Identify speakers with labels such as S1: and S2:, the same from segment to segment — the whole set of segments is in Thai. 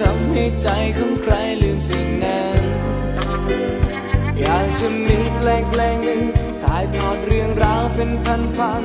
S1: ทำให้ใจของใครลืมสิ่งนั้น อยากจะมีแปลงแปลงหนึ่งถ่ายทอดเรื่องราวเป็นพันพัน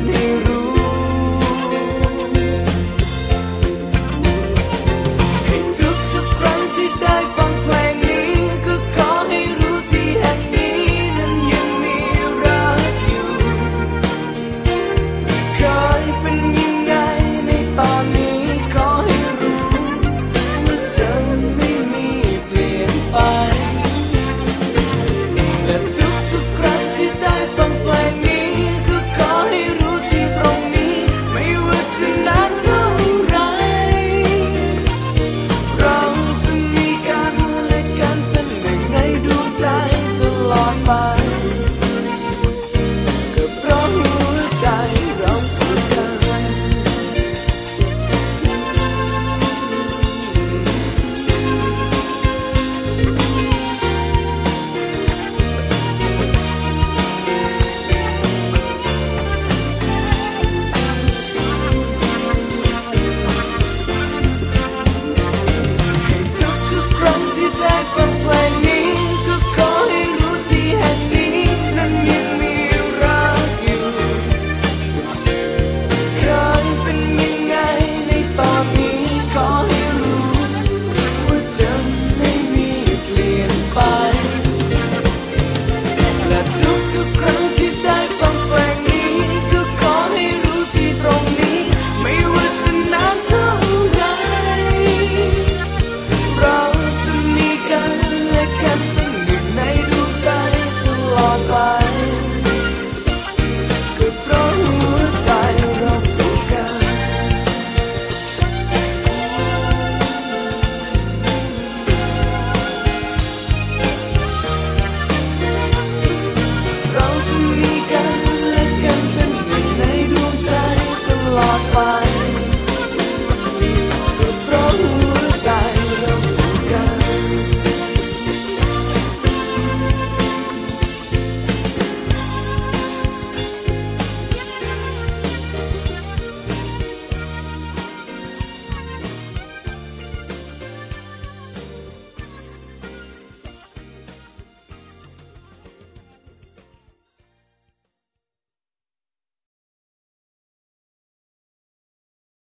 S1: Nero